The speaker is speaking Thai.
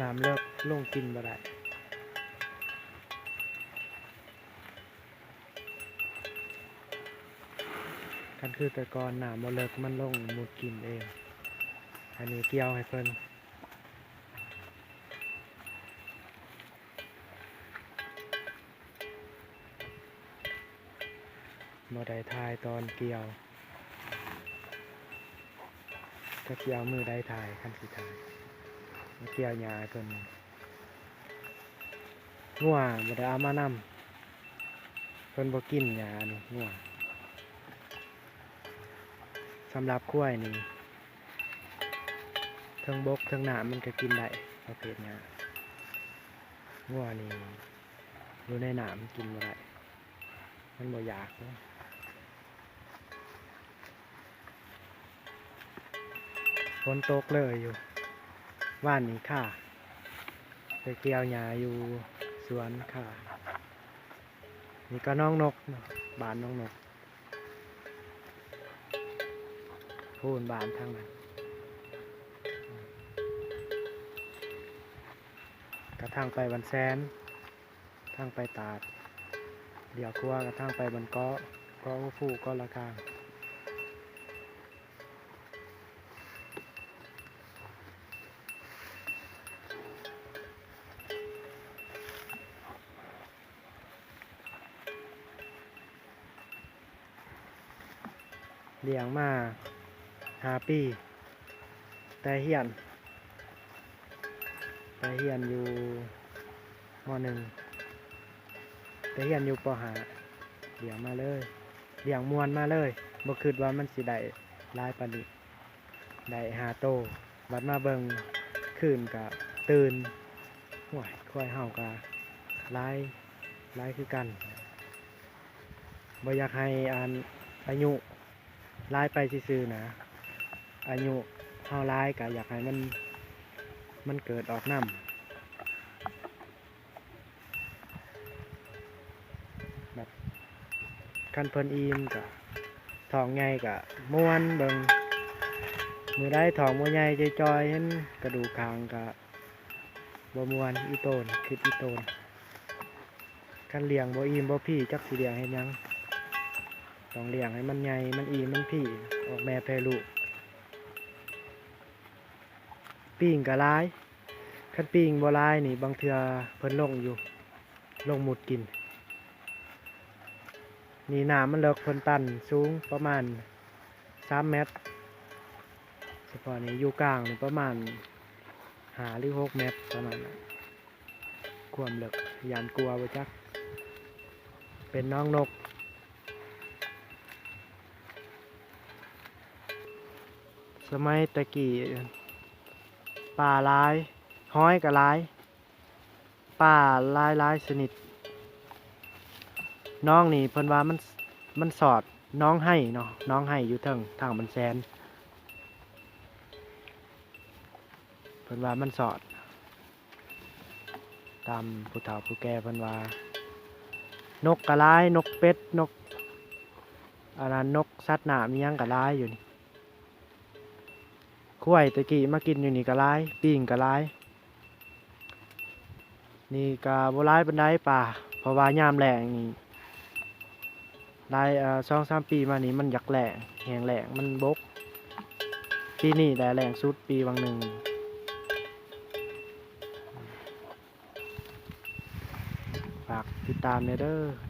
น้ำเลิกลงกินบ่ได้กันคือแต่ก่อนน้ำบ่เลิกมันลงมุดกินเอง อันนี้เกี่ยวให้เพิ่นบ่ได้ทายตอนเกี่ยว ก็เกี่ยวมือได้ทายคันสิทาย เกี่ยวหญ้าเพิ่นงัวบ่ได้เอามานำเพิ่นบ่กินหญ้านี่งัวสำหรับควายนี่เทิงบกเทิงหน้ำมันก็กินได้ประเภทหญ้างัวนี่อยู่ในหน้ำกินบ่ได้มันบ่อยากเนาะฝนตกเลยอยู่ ว่านนี้ค่ะ ไปเกี่ยวหญ้าอยู่สวนค่ะ นี่ก็น้องนกเนาะบานน้องนกพูนบานทางนั้นกระทั่งไปบันแซนทางไปตาด เดี๋ยวครัวกระทั่งไปบันเกาะเกาะฟูกาะละกาง เลี้ยงมาหาปี แต่เฮียน แต่เฮียนอยู่มหนึ่งแต่เฮียนอยู่ปหาเลี้ยงมาเลยเลี้ยงมวนมาเลยบ่คิดว่ามันสิได้ลายปานนี้ได้หาโตบัดมาเบิงคืนกะตื่นห่วยค่อยเฮากะลายลายคือกันบ่อยากให้อันอายุ ลายไปซื่อๆนะอายุเท่าลายก็อยากให้มันมันเกิดออกน้ำแบบคันเพิ่นอีมกับทองใหญ่กับม้วนเบิงมือได้ทองม้วนใหญ่จอยๆเห็นกระดูกคางกับบมวนอีโตนคิดอีโตนคันเลี้ยงบ่อีมบ่พี่จักสิเลี้ยงเห็นยัง ต้องเลี้ยงให้มันใหญ่ มันอีมันพี่ ออกแม่แพรลูกปิ้งกะลายคันปิ้งบ่ลายนี่บางเทือเพิ่นลงอยู่ ลงหมุดกิน นี่น้ำมันเลิกเพิ่นตันสูงประมาณสามเมตรเฉพาะนี้อยู่กลางนี่ประมาณหาหรือหกเมตรประมาณนั้นความเลิกยานกลัวบ่จัก เป็นน้องนก สมัยตะกี้ป่าหลายห้อยกับลายป่าหลายหลายสนิทน้องนี่เพิ่นว่ามันมันสอดน้องให้เนาะน้องให้อยู่ทิงทางมันแซนเพิ่นว่ามันสอด ตามผู้เฒ่าผู้แก่เพิ่นว่า นกกระลายนกเป็ดนกอันนั้นนกสัตว์หนามอิหยังกระลายอยู่นี่ ข้วยตะกี้มากินอยู่นี่ก็ร้ายปิ้งก็ร้ายนี่ก็บร้ายปันไดป่าเพราะว่ายามแหลงนี่ได้เอ่อสองสามปีมานี้มันอยากแหลงแหงแหลงมันบกปีนี้ได้แหลงสุดปีบางหนึ่งฝากติดตามเด้อ